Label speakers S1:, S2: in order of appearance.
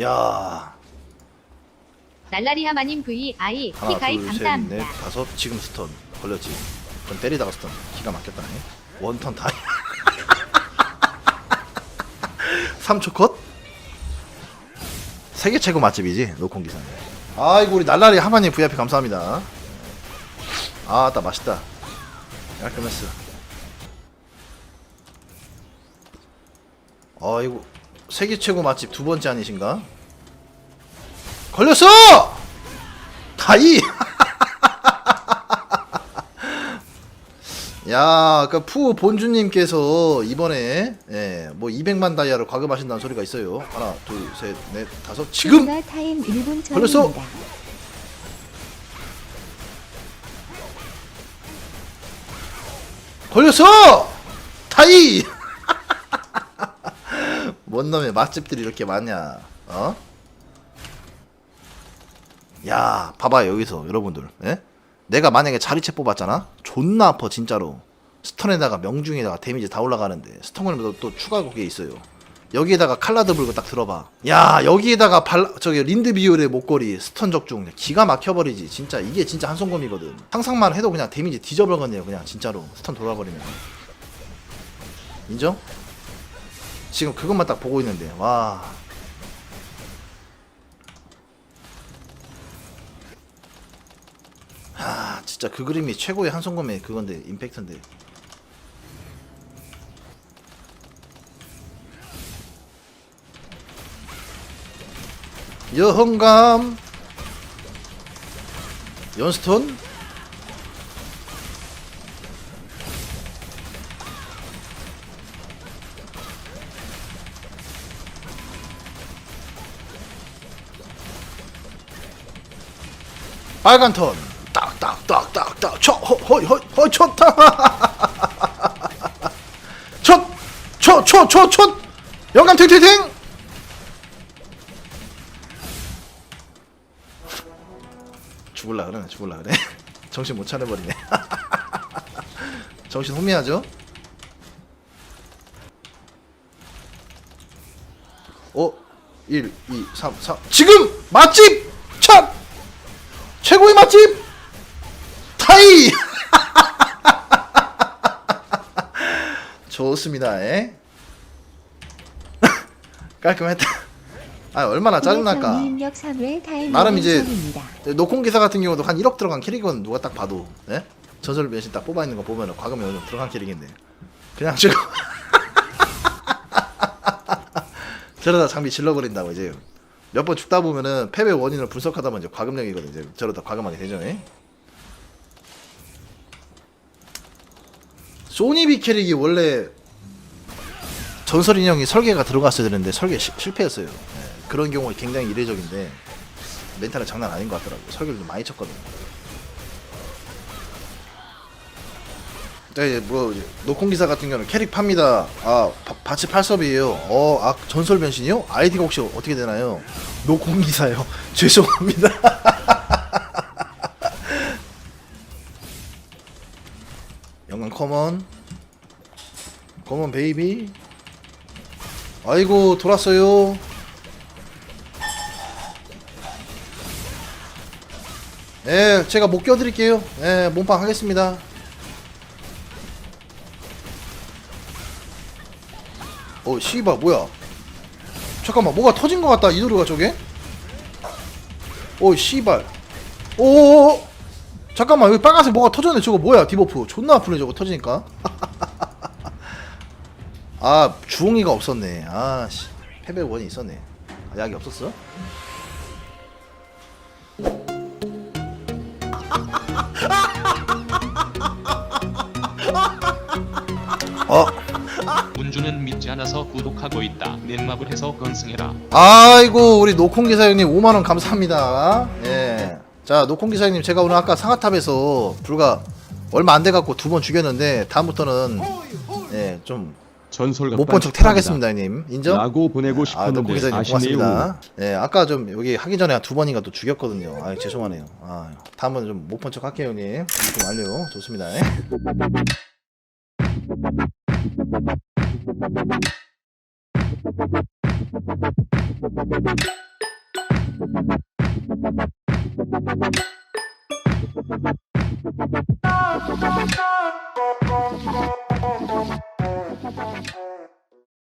S1: 야.
S2: 날라리 하마님 V I
S1: 하나
S2: 키 가입
S1: 둘셋넷
S2: 감사합니다.
S1: 다섯. 지금 스턴 걸렸지? 좀 때리다가 스턴. 기가 막혔다네. 원턴 다. 3초 컷? 세계 최고 맛집이지 노콩 기사님 아이고 우리 날라리 하마님 VIP 감사합니다. 아따 맛있다. 깔끔했어. 아이고 세계 최고 맛집 두 번째 아니신가? 걸렸어! 다이! 야, 그푸 본주님께서 이번에 예, 뭐 200만 다이아를 과금하신다는 소리가 있어요. 하나, 둘, 셋, 넷, 다섯. 지금
S3: 추가 타임 1분
S1: 걸렸어?
S3: 전입니다.
S1: 걸렸어! 타이! 뭔 놈의 맛집들이 이렇게 많냐? 어? 야, 봐봐요 여기서 여러분들. 예? 내가 만약에 자리채 뽑았잖아. 존나 아파 진짜로. 스턴에다가 명중에다가 데미지 다 올라가는데 스턴걸면서 또 추가 그게 있어요. 여기에다가 칼라드 불고 딱 들어봐. 야 여기에다가 발 저기 린드 비올의 목걸이 스턴 적중 기가 막혀버리지. 진짜 이게 진짜 한손검이거든. 상상만 해도 그냥 데미지 뒤져버리겠네요. 그냥 진짜로 스턴 돌아버리면. 인정? 지금 그것만 딱 보고 있는데 와. 아 진짜 그 그림이 최고의 한손검의 그건데 임팩트인데. 여흥감. 연스톤 빨간 턴. 딱딱딱딱딱. 쳐 허이 허이 허이 쳤다. 촛초초초초 영감 탱탱탱 죽을라 그러네 죽을라 그래 정신 못 차려 버리네. 정신 혼미하죠? 5 1 2 3 4 지금! 맛집! 첫 최고의 맛집! 타이! 좋습니다 에? 깔끔했다. 아 얼마나 짜증날까.
S3: 입력 3회 타임
S1: 나름
S3: 1분
S1: 이제. 노콩 기사 같은 경우도 한 1억 들어간 캐릭은 누가 딱 봐도 예? 전설 변신 딱 뽑아 있는 거 보면은 과금이 어느 정도 들어간 캐릭인데. 그냥 지금. 저러다 장비 질러버린다고 이제 몇 번 죽다 보면은 패배 원인을 분석하다 보면 이제 과금력이거든 이제 저러다 과금하게 되죠 예? 소니 비 캐릭이 원래 전설 인형이 설계가 들어갔어야 되는데 설계 시- 실패했어요 예, 그런 경우 굉장히 이례적인데 멘탈은 장난 아닌 것 같더라고. 설계를 좀 많이 쳤거든. 네, 뭐 노콩 기사 같은 경우는 캐릭 팝니다. 아, 바, 바치 팔섭이에요. 어, 아 전설 변신이요? 아이디가 혹시 어떻게 되나요? 노콩 기사요. 죄송합니다. 영광 커먼, 커먼 베이비. 아이고 돌았어요. 예, 제가 못 껴드릴게요. 예, 몸빵 하겠습니다. 어, 씨발, 뭐야? 잠깐만, 뭐가 터진 것 같다, 이도루가 저게? 어, 씨발. 오, 잠깐만, 여기 빨간색 뭐가 터졌네. 저거 뭐야, 디버프. 존나 아프네, 저거 터지니까. 아, 주홍이가 없었네. 아, 씨. 패배 원이 있었네. 아, 약이 없었어? 어,
S4: 운주는 믿지 않아서 구독하고 있다. 넷마블 해서 건승해라.
S1: 아이고 우리 노콩 기사님 5만 원 감사합니다. 예. 자 노콩 기사님 제가 오늘 아까 상하탑에서 불과 얼마 안 돼 갖고 두 번 죽였는데 다음부터는 예, 좀
S5: 전설과
S1: 못본척 테라하겠습니다, 형님. 인정?
S5: 라고 보내고
S1: 아,
S5: 싶었는데
S1: 기사님
S5: 아시네요.
S1: 고맙습니다. 예, 아까 좀 여기 하기 전에 한 두 번인가 또 죽였거든요. 아, 죄송하네요. 아, 다음은 좀 못 본 척 할게요, 형님. 좀 완료. 좋습니다. 예. Thank you.